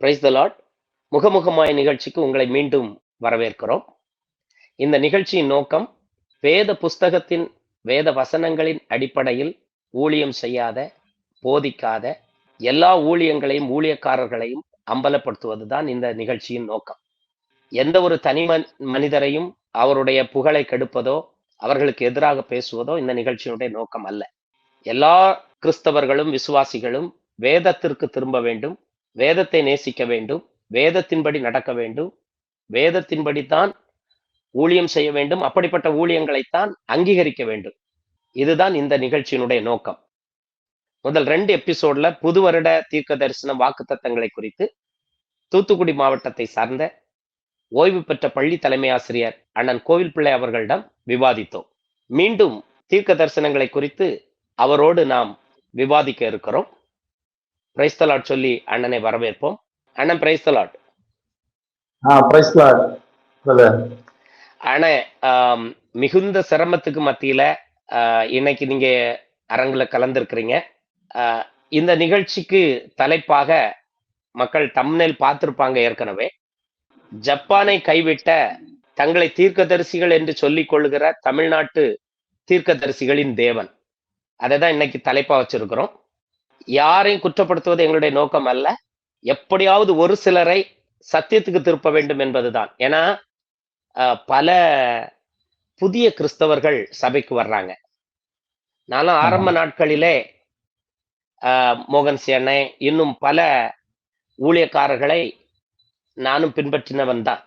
Praise the lot முகமுகமாய் நிகழ்ச்சிக்கு உங்களை மீண்டும் வரவேற்கிறோம். இந்த நிகழ்ச்சியின் நோக்கம் வேத புஸ்தகத்தின் வேத வசனங்களின் அடிப்படையில் ஊழியம் செய்யாத போதிக்காத எல்லா ஊழியங்களையும் ஊழியக்காரர்களையும் அம்பலப்படுத்துவதுதான் இந்த நிகழ்ச்சியின் நோக்கம். எந்த ஒரு தனி மனிதரையும் அவருடைய புகழை கெடுப்பதோ அவர்களுக்கு எதிராக பேசுவதோ இந்த நிகழ்ச்சியினுடைய நோக்கம் அல்ல. எல்லா கிறிஸ்தவர்களும் விசுவாசிகளும் வேதத்திற்கு திரும்ப வேண்டும் வேதத்தை நேசிக்க வேண்டும் வேதத்தின்படி நடக்க வேண்டும் வேதத்தின்படி தான் ஊழியம் செய்ய வேண்டும் அப்படிப்பட்ட ஊழியங்களைத்தான் அங்கீகரிக்க வேண்டும். இதுதான் இந்த நிகழ்ச்சியினுடைய நோக்கம். முதல் ரெண்டு எபிசோட்ல புது வருட தீர்க்க தரிசன வாக்குத்தத்தங்களை குறித்து தூத்துக்குடி மாவட்டத்தை சார்ந்த ஓய்வு பெற்ற பள்ளி தலைமை ஆசிரியர் அண்ணன் கோவில் பிள்ளை அவர்களிடம் விவாதித்தோம். மீண்டும் தீர்க்க தரிசனங்களை குறித்து அவரோடு நாம் விவாதிக்க இருக்கிறோம். பிரைஸ்தலாட் சொல்லி அண்ணனை வரவேற்போம். அண்ணன் பிரைஸ் லார்ட் பிரதர் அண்ணே ஆம், மிகுந்த சிரமத்துக்கு மத்தியில இன்னைக்கு நீங்க அரங்குல கலந்துருக்கிறீங்க. இந்த நிகழ்ச்சிக்கு தலைப்பாக மக்கள் தம்னேல் பார்த்திருப்பாங்க ஏற்கனவே. ஜப்பானை கைவிட்ட தங்களை தீர்க்கதரிசிகள் என்று சொல்லிக் கொள்கிற தமிழ்நாட்டு தீர்க்கதரிசிகளின் தேவன். அதை தான் இன்னைக்கு தலைப்பா வச்சிருக்கிறோம். யாரையும் குற்றப்படுத்துவது எங்களுடைய நோக்கம் அல்ல. எப்படியாவது ஒரு சிலரை சத்தியத்துக்கு திருப்ப வேண்டும் என்பதுதான். ஏன்னா பல புதிய கிறிஸ்தவர்கள் சபைக்கு வர்றாங்க. நானும் ஆரம்ப நாட்களிலே மோகன் சேனை இன்னும் பல ஊழியக்காரர்களை நானும் பின்பற்றினவன் தான்.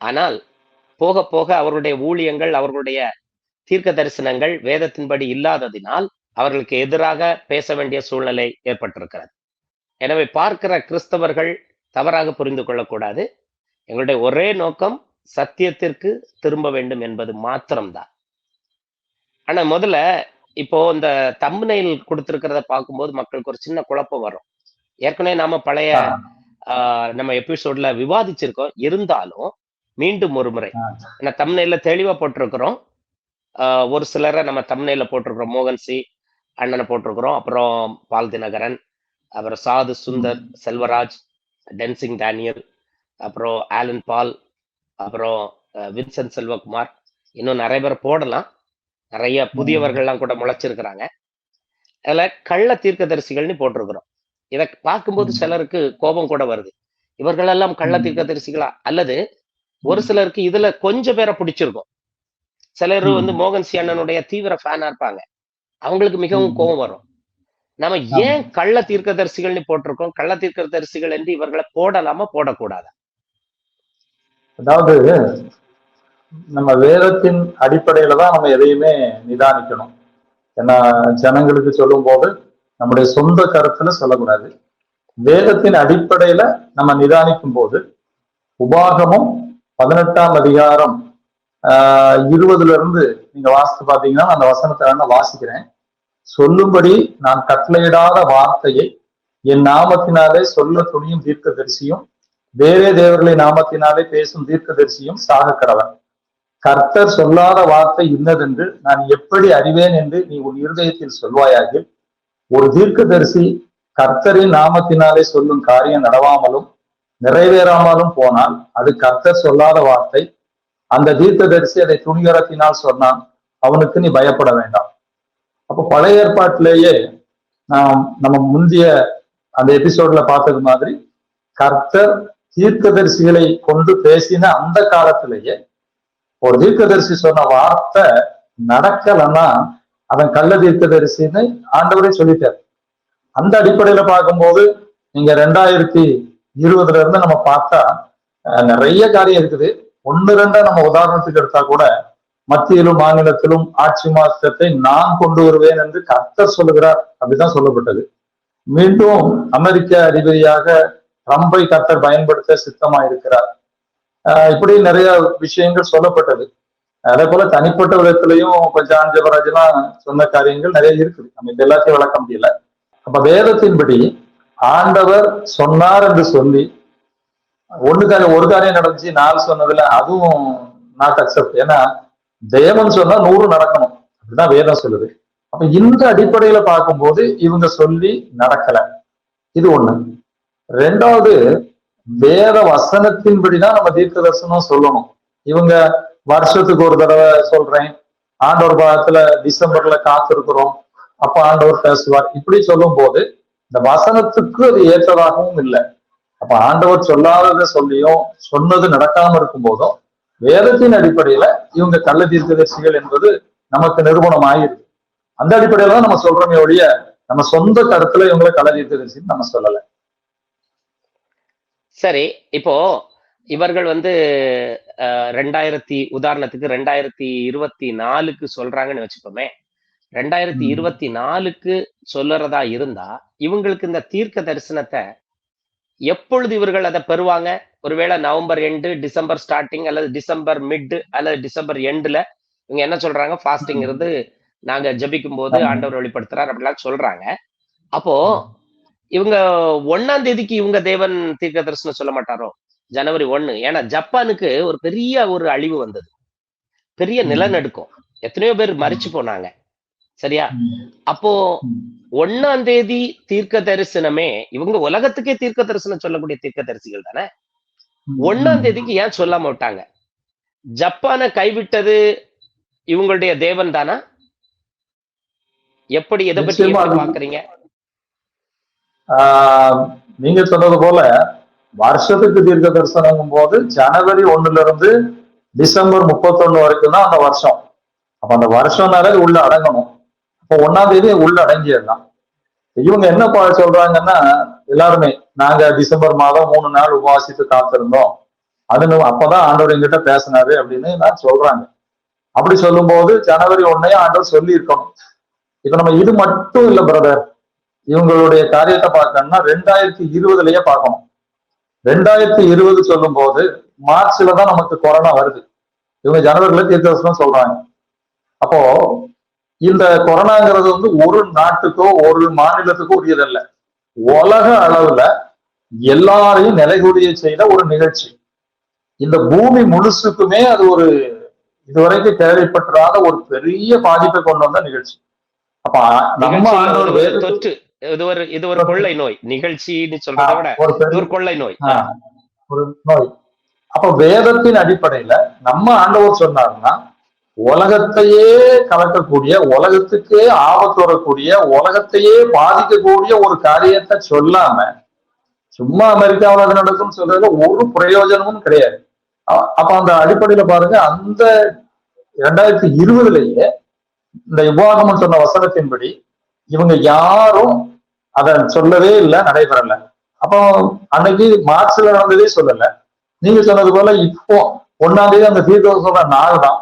ஆனால் போக போக அவருடைய ஊழியங்கள் அவர்களுடைய தீர்க்க தரிசனங்கள் வேதத்தின்படி இல்லாததினால் அவர்களுக்கு எதிராக பேச வேண்டிய சூழ்நிலை ஏற்பட்டிருக்கிறது. எனவே பார்க்கிற கிறிஸ்தவர்கள் தவறாக புரிந்து கொள்ளக்கூடாது. எங்களுடைய ஒரே நோக்கம் சத்தியத்திற்கு திரும்ப வேண்டும் என்பது மாத்திரம்தான். ஆனா முதல்ல இப்போ இந்த தம்ப்நெயில் கொடுத்திருக்கிறத பார்க்கும்போது மக்களுக்கு ஒரு சின்ன குழப்பம் வரும். ஏற்கனவே நாம பழைய ஆஹ், நம்ம எபிசோட்ல விவாதிச்சிருக்கோம். இருந்தாலும் மீண்டும் ஒரு முறை. ஏன்னா தம்ப்நெயில்ல தெளிவா போட்டிருக்கிறோம். ஆஹ், ஒரு சிலரை நம்ம தம்ப்நெயில்ல போட்டிருக்கிறோம். மோகன் சி அண்ணனை போட்டிருக்கிறோம். அப்புறம் பால் தினகரன் அப்புறம் சாது சுந்தர் செல்வராஜ் டென்சிங் டேனியல் அப்புறம் ஆலன் பால் அப்புறம் வின்சென்ட் செல்வகுமார். இன்னும் நிறைய பேர் போடலாம். நிறைய புதியவர்கள்லாம் கூட முளைச்சிருக்கிறாங்க. அதுல கள்ள தீர்க்கதரிசிகள்னு போட்டிருக்கிறோம். இதை பார்க்கும்போது. சிலருக்கு கோபம் கூட வருது. இவர்களெல்லாம் கள்ள. தீர்க்கதரிசிகளா? அல்லது ஒரு சிலருக்கு இதுல கொஞ்சம் பேரை பிடிச்சிருக்கும். சிலர். வந்து மோகன் சி அண்ணனுடைய தீவிர ஃபேனா இருப்பாங்க. அவங்களுக்கு மிகவும். கோபம் வரும். நம்ம ஏன் கள்ள தீர்க்கதரிசிகள்னு போட்டிருக்கோம்? கள்ள தீர்க்கதரிசிகள் என்று இவர்களை போடலாமா போடக்கூடாதா? அதாவது நம்ம வேதத்தின் அடிப்படையில தான் நம்ம எதையுமே நிதானிக்கணும். ஏன்னா ஜனங்களுக்கு சொல்லும் போது நம்முடைய சொந்த கருத்துல சொல்லக்கூடாது. வேதத்தின் அடிப்படையில நம்ம நிதானிக்கும் போது உபாகமம் பதினெட்டாம் அதிகாரம் இருபதுல இருந்து நீங்க வாசித்து பாத்தீங்கன்னா அந்த வசனத்தை வேணா வாசிக்கிறேன். சொல்லும்படி நான் கட்டளையிடாத வார்த்தையை என் நாமத்தினாலே சொல்ல துணியும் தீர்க்கதரிசியும் வேறே தேவர்களை நாமத்தினாலே பேசும் தீர்க்கதரிசியும் சாக கடவன் கர்த்தர் சொல்லாத வார்த்தை இன்னதென்று நான் எப்படி அறிவேன் என்று நீ உன் இருதயத்தில் சொல்வாயாகில் ஒரு தீர்க்கதரிசி கர்த்தரின் நாமத்தினாலே சொல்லும் காரியம் நடவாமலும் நிறைவேறாமலும் போனால் அது கர்த்தர் சொல்லாத வார்த்தை அந்த தீர்க்கதரிசி அதை துணிகரத்தினால் சொன்னான் அவனுக்கு நீ பயப்பட வேண்டாம். அப்போ பழைய ஏற்பாட்டிலேயே நாம் நம்ம முந்தைய அந்த எபிசோட்ல பார்த்தது மாதிரி கர்த்தர் தீர்க்கதரிசிகளை கொண்டு பேசின அந்த காலத்திலேயே ஒரு தீர்க்கதரிசி சொன்ன வார்த்தை நடக்கலைன்னா அவன் கள்ள தீர்க்கதரிசின்னு ஆண்டவரே சொல்லிட்டார். அந்த அடிப்படையில பார்க்கும்போது நீங்க ரெண்டாயிரத்தி இருபதுல இருந்து நம்ம பார்த்தா அஹ், நிறைய காரியம் இருக்குது. ஒன்னு ரெண்டா நம்ம உதாரணத்துக்கு எடுத்தா கூட மத்தியிலும் மாநிலத்திலும் ஆட்சி மாற்றத்தை நான் கொண்டு வருவேன் என்று கர்த்தர் சொல்லுகிறார். அப்படிதான் சொல்லப்பட்டது. மீண்டும் அமெரிக்க அதிபதியாக ட்ரம்பை கர்த்தர் பயன்படுத்த சித்தமா இருக்கிறார் ஆஹ் இப்படி நிறைய விஷயங்கள் சொல்லப்பட்டது. அதே போல தனிப்பட்ட விதத்திலையும் கொஞ்சம் ஜான் எல்லாம் சொன்ன காரியங்கள் நிறைய இருக்குது. நம்ம இது எல்லாத்தையும் விளக்க முடியல. அப்ப வேதத்தின்படி ஆண்டவர் சொன்னார் என்று சொல்லி ஒண்ணு காரியம் ஒரு காரியம் நடந்துச்சு நான் சொன்னதுல அதுவும் நாட் அக்செப்ட் ஏன்னா ஜெயமன் சொன்னா நூறு நடக்கணும். அப்படிதான் வேதம் சொல்லுது. அப்ப இந்த அடிப்படையில பார்க்கும்போது இவங்க சொல்லி நடக்கல. இது ஒண்ணு. ரெண்டாவது வேத வசனத்தின்படிதான் நம்ம தீர்க்க தரிசனம் சொல்லணும். இவங்க வருஷத்துக்கு ஒரு தடவை சொல்றேன். ஆண்டவர் பாகத்துல டிசம்பர்ல காத்திருக்கிறோம். அப்ப ஆண்டவர் பேசுவார். இப்படி சொல்லும் போது இந்த வசனத்துக்கு அது ஏற்றதாகவும் இல்லை. அப்ப ஆண்டவர் சொல்லாததை சொல்லியும் சொன்னது நடக்காம இருக்கும் போதும் வேதத்தின் அடிப்படையில இவங்க கள்ள தீர்க்கதரிசிகள் என்பது நமக்கு நிரூபணம் ஆயிருக்கு அந்த அடிப்படையில தான் நம்ம சொல்றோமே ஒழிய நம்ம சொந்த கருத்துல இவங்களை கள்ள தீர்க்கதரிசின்னு நம்ம சொல்லல. சரி இப்போ இவர்கள் வந்து ரெண்டாயிரத்தி உதாரணத்துக்கு ரெண்டாயிரத்தி இருபத்தி நாலுக்கு சொல்றாங்கன்னு வச்சுப்போமே ரெண்டாயிரத்தி. இருபத்தி நாலுக்கு சொல்லுறதா இருந்தா இவங்களுக்கு இந்த தீர்க்க தரிசனத்தை எப்பொழுது இவர்கள் அதை பெறுவாங்க? ஒருவேளை நவம்பர் எண்டு டிசம்பர் ஸ்டார்டிங் அல்லது டிசம்பர் மிட் அல்லது டிசம்பர் எண்டுல இவங்க என்ன சொல்றாங்க? ஃபாஸ்டிங். இருந்து நாங்க ஜெபிக்கும் போது. ஆண்டவர் வெளிப்படுத்துறார் அப்படிலாம் சொல்றாங்க. அப்போ இவங்க ஒண்ணாம் தேதிக்கு இவங்க தேவன் தீர்க்க தரிசனம் சொல்ல மாட்டாரோ? ஜனவரி ஒண்ணு ஏன்னா ஜப்பானுக்கு ஒரு பெரிய ஒரு அழிவு வந்தது. பெரிய. நிலநடுக்கம். எத்தனையோ பேர் மரிச்சு போனாங்க. சரியா. அப்போ ம். ஒண்ணாம் தேதி தீர்க்க தரிசனமே இவங்க உலகத்துக்கே தீர்க்க தரிசனம் சொல்லக்கூடிய தீர்க்க தரிசிகள் தானே? ஒண்ணாம் தேதிக்கு ஏன் சொல்லாம விட்டாங்க? ஜப்பானை கைவிட்டது இவங்களுடைய தேவன் தானா? எப்படி எதை அது- பாக்குறீங்க ஆஹ் நீங்க சொன்னது போல வருஷத்துக்கு தீர்க்க தரிசனம் போது ஜனவரி ஒண்ணுல இருந்து டிசம்பர் முப்பத்தொன்னு வரைக்கும் தான் அந்த வருஷம். அப்ப அந்த வருஷம்னாலே உள்ள அடங்கணும். இப்போ ஒன்னாம் தேதி உள்ள அடங்கிடலாம் இவங்க என்ன பா- சொல்றாங்கன்னா எல்லாருமே நாங்க டிசம்பர் மாதம் மூணு நாள் உபவாசித்து காத்திருந்தோம். அது அப்பதான் ஆண்டவர் எங்கிட்ட பேசினாரு அப்படின்னு நான் சொல்றாங்க. அப்படி சொல்லும் போது ஜனவரி ஒன்னையும் ஆண்டவர் சொல்லி இருக்கணும் இப்ப நம்ம இது மட்டும் இல்ல பிரதர் இவங்களுடைய காரியத்தை பார்க்கணும்னா ரெண்டாயிரத்தி இருபதுலயே பார்க்கணும். ரெண்டாயிரத்தி இருபது சொல்லும் போது மார்ச்ல தான் நமக்கு கொரோனா வருது. இவங்க ஜனவரில தீர்க்கதரிசனம் சொல்றாங்க. அப்போ இந்த கொரோனாங்கிறது வந்து ஒரு நாட்டுக்கோ ஒரு மாநிலத்துக்கோ உரியதல்ல. உலக அளவுல எல்லாரையும் நிலைகுடிய செய்த ஒரு நிகழ்ச்சி. இந்த பூமி முழுசுக்குமே அது ஒரு இதுவரைக்கும் கேள்விப்பட்டிராத ஒரு பெரிய பாதிப்பை கொண்டு வந்த நிகழ்ச்சி. அப்ப நம்ம தொற்று இது ஒரு இது ஒரு கொள்ளை நோய். நிகழ்ச்சின்னு சொல்றதை விட ஒரு கொள்ளை நோய். ஒரு நோய். அப்ப வேதத்தின் அடிப்படையில நம்ம ஆண்டவர் சொன்னாருன்னா உலகத்தையே கலக்கக்கூடிய உலகத்துக்கே ஆபத்து வரக்கூடிய உலகத்தையே பாதிக்கக்கூடிய ஒரு காரியத்தை சொல்லாம சும்மா அமெரிக்காவில் அது நடக்கும்னு சொல்றதுல ஒரு பிரயோஜனமும் கிடையாது. அப்ப அந்த அடிப்படையில பாருங்க அந்த இரண்டாயிரத்தி இருபதுலயே இந்த விவாகமம் சொன்ன வசனத்தின்படி இவங்க யாரும் அதை சொல்லவே இல்லை நடைபெறல. அப்போ அன்னைக்கு மார்ச்ல நடந்ததே சொல்லல. நீங்க சொன்னது போல இப்போ ஒன்னாம் தேதி அந்த தீர்க்க சொல்ற நாள் தான்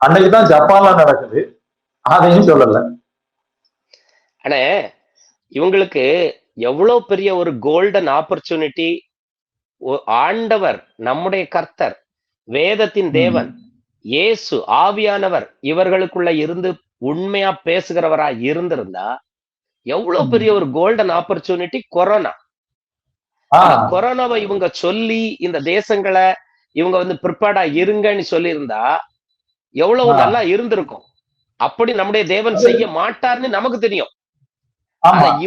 அன்னைக்கு தான் ஜப்பான்ல நடக்குது. அதையும் சொல்லல. ஆனா இவங்களுக்கு எவ்வளவு பெரிய ஒரு கோல்டன் ஆப்பர்ச்சுனிட்டி ஆண்டவர் நம்முடைய கர்த்தர் வேதத்தின் தேவன் இயேசு ஆவியானவர் இவர்களுக்குள்ள இருந்து உண்மையா பேசுகிறவரா இருந்திருந்தா எவ்வளவு. பெரிய ஒரு கோல்டன் ஆப்பர்ச்சுனிட்டி கொரோனா. கொரோனாவை இவங்க சொல்லி இந்த தேசங்களை இவங்க வந்து ப்ரிப்பேர்டா இருங்கன்னு சொல்லியிருந்தா எவ்வளவு. நல்லா இருந்திருக்கும். அப்படி நம்முடைய தேவன் செய்ய மாட்டார்னு நமக்கு தெரியும்.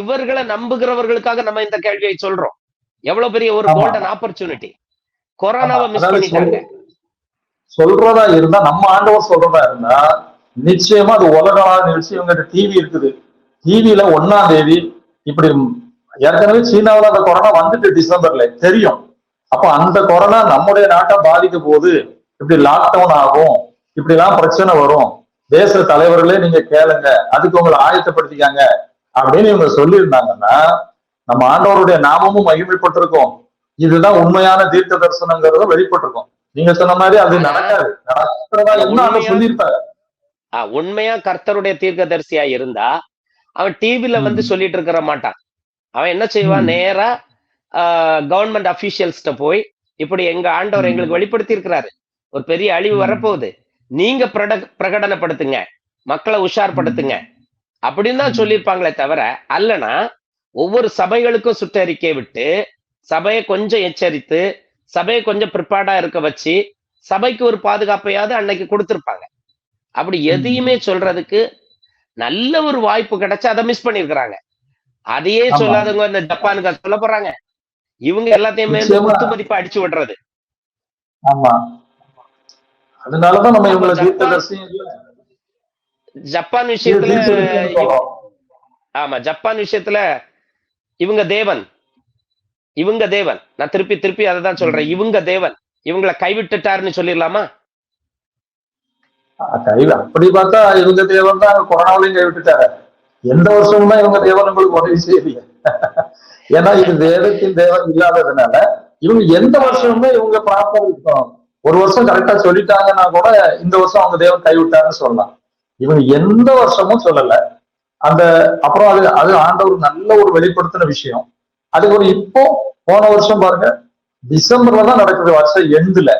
இவர்களை நம்புகிறவர்களுக்காக நம்ம இந்த கேள்வியை சொல்றோம். எவ்வளவு பெரிய ஒரு. கோல்டன் ஆப்பர்ச்சுனிட்டி கொரோனாவை. மிஸ் பண்ணிட்டாங்க. சொல்றதா இருந்தா நம்ம ஆண்டவர் சொல்றதா இருந்தா நிச்சயமா அது உலகளாத நிகழ்ச்சி. இவங்க டிவி இருக்குது. டிவில ஒன்னாம் தேதி இப்படி ஏற்கனவே சீனாவுல அந்த கொரோனா வந்துட்டு டிசம்பர்ல தெரியும். அப்ப அந்த கொரோனா நம்முடைய நாட்டை பாதிக்க போது இப்படி லாக்டவுன் ஆகும். இப்படி எல்லாம் பிரச்சனை வரும். தேச தலைவர்களே நீங்க கேளுங்க. அதுக்கு உங்களை ஆயத்தப்படுத்திக்காங்க. அப்படின்னு இவங்க சொல்லியிருந்தாங்கன்னா நம்ம ஆண்டவருடைய நாமமும் மகிமைப்பட்டிருக்கும். இதுதான் உண்மையான தீர்க்க தரிசனங்கிறத வெளிப்பட்டிருக்கும். நீங்க சொன்ன மாதிரி அது நடக்காது. நடக்கிறதா என்ன உண்மையா- சொல்லியிருப்பாரு? ஆ, உண்மையா கர்த்தருடைய தீர்க்கதரிசியா இருந்தா அவன் டிவில வந்து. சொல்லிட்டு இருக்கிற மாட்டான். அவன் என்ன செய்வான். நேரா கவர்மெண்ட் அபிஷியல்ஸ்ட போய் இப்படி எங்க ஆண்டவர். எங்களுக்கு வெளிப்படுத்தி இருக்கிறாரு ஒரு பெரிய அழிவு. வரப்போகுது. நீங்க பிரகடனப்படுத்துங்க. மக்களை உஷார்படுத்துங்க. அப்படின்னு தான். சொல்லியிருப்பாங்களே தவிர அல்லனா ஒவ்வொரு சபைகளுக்கும் சுற்றறிக்கை விட்டு சபையை கொஞ்சம் எச்சரித்து சபையை கொஞ்சம் ப்ரிப்பேர்டா இருக்க வச்சு சபைக்கு ஒரு பாதுகாப்பையாவது அன்னைக்கு கொடுத்திருப்பாங்க. அப்படி எதையுமே சொல்றதுக்கு நல்ல ஒரு வாய்ப்பு கிடைச்சு அதை மிஸ் பண்ணிருக்கிறாங்க அதையே. சொல்லாதவங்க இந்த ஜப்பானுக்கு சொல்ல போறாங்க. இவங்க எல்லாத்தையுமே. குத்து மதிப்பா அடிச்சு விடுறது. ஆமா. அதனாலதான் நம்ம இவங்களை தீர்க்கதரிசி ஜப்பான் விஷயத்துல. ஆமா ஜப்பான் விஷயத்துல இவங்க தேவன். இவங்க தேவன். நான் திருப்பி திருப்பி அதை தான் சொல்றேன் இவங்க தேவன். இவங்களை கைவிட்டுட்டாருன்னு சொல்லிடலாமா? அப்படி பார்த்தா இவங்க தேவன் தான் கொரோனாவிலையும் கைவிட்டுட்டாரு. எந்த வருஷமும் தான் இவங்க தேவன் உங்களுக்கு உதவி செய்யலையே ஏன்னா இது வேதத்தின் தேவன் இல்லாததுனால இவங்க எந்த வருஷமுமே இவங்க ப்ராப்பர் இருக்கும் ஒரு வருஷம் கரெக்டா சொல்லிட்டாங்கன்னா கூட இந்த வருஷம் அவங்க தேவன் கைவிட்டாருன்னு சொல்லலாம். இவங்க எந்த வருஷமும் சொல்லல. அந்த அப்புறம் அது அது ஆண்டவர் நல்ல ஒரு வெளிப்படுத்தின விஷயம். அது ஒரு இப்போ போன வருஷம் பாருங்க டிசம்பர்ல தான் நடக்குது வருஷம் எண்டுல.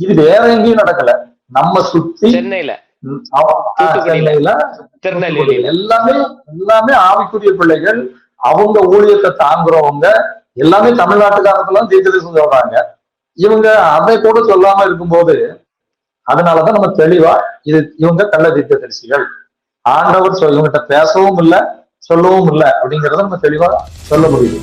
இது வேற எங்கேயும் நடக்கல. நம்ம சுத்தி சென்னையில. திருநெல்வேலியில. எல்லாமே எல்லாமே ஆவிக்குரிய பிள்ளைகள் அவங்க ஊழியத்தை தாங்குறவங்க எல்லாமே தமிழ்நாட்டுக்காரத்தெல்லாம் தீர்க்கதரிசனம் சொல்றாங்க. இவங்க அதை கூட சொல்லாம இருக்கும்போது அதனாலதான் நம்ம தெளிவா இது இவங்க கள்ள தீர்க்கதரிசிகள். ஆண்டவர் சொல் இவங்கிட்ட பேசவும் இல்லை சொல்லவும் இல்லை அப்படிங்கறத நம்ம தெளிவா சொல்ல முடியுது.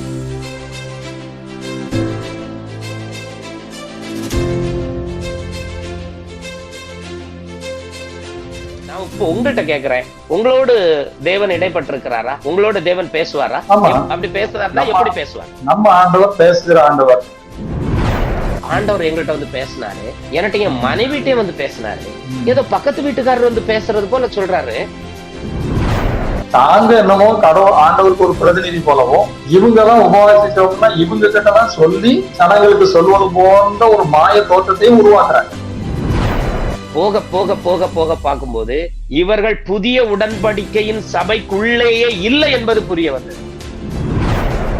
நான் இப்போ உங்கள்கிட்ட கேக்குறேன். உங்களோடு தேவன் இடைப்பட்டிருக்கிறாரா உங்களோட தேவன் பேசுவாரா? ஆமா. அப்படி பேசுறாருன்னா. எப்படி பேசுவார்? நம்ம ஆண்டவர் பேசுகிற ஆண்டவர். ஆண்டவர் எங்கள்கிட்ட வந்து பேசினாரு. என்கிட்ட என் மனைவிட்டே வந்து பேசினாரு. ஏதோ பக்கத்து வீட்டுக்காரர் வந்து பேசுறது போல சொல்றாரு. தாங்க என்னமோ கடவுள் ஆண்டவருக்கு ஒரு பிரதிநிதி போலவும் இவங்க தான் உபவாசிச்சவங்கன்னா இவங்க கிட்ட தான் சொல்லி ஜனங்களுக்கு சொல்வது போன்ற ஒரு மாய தோற்றத்தையும் உருவாக்குறாங்க. போக போக போக போக பார்க்கும்போது இவர்கள் புதிய உடன்படிக்கையின் சபைக்குள்ளேயே இல்லை என்பது புரிய வந்தது.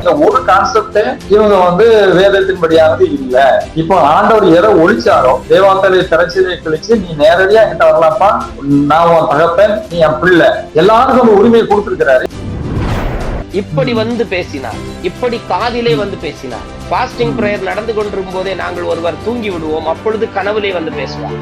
இந்த ஒரு கான்செப்டே இவங்க வந்து வேதத்தின்படியானது இல்ல. இப்போ ஆண்டவர் எதை ஒழிச்சாரோ தேவாந்தலை திரைச்சலை கழிச்சு நீ நேரடியா என்கிட்ட வரலாப்பா நான் உன் தகப்பன் நீ என் பிள்ளை. எல்லாருக்கும் அந்த உரிமையை கொடுத்திருக்கிறாரு. இப்படி வந்து பேசினார். இப்படி காதிலே வந்து பேசினார். பாஸ்டிங் பிரேயர் நடந்து கொண்டிருக்கும் போதே நாங்கள் ஒருவர் தூங்கி விடுவோம். அப்பொழுது கனவுலே வந்து பேசுவார்.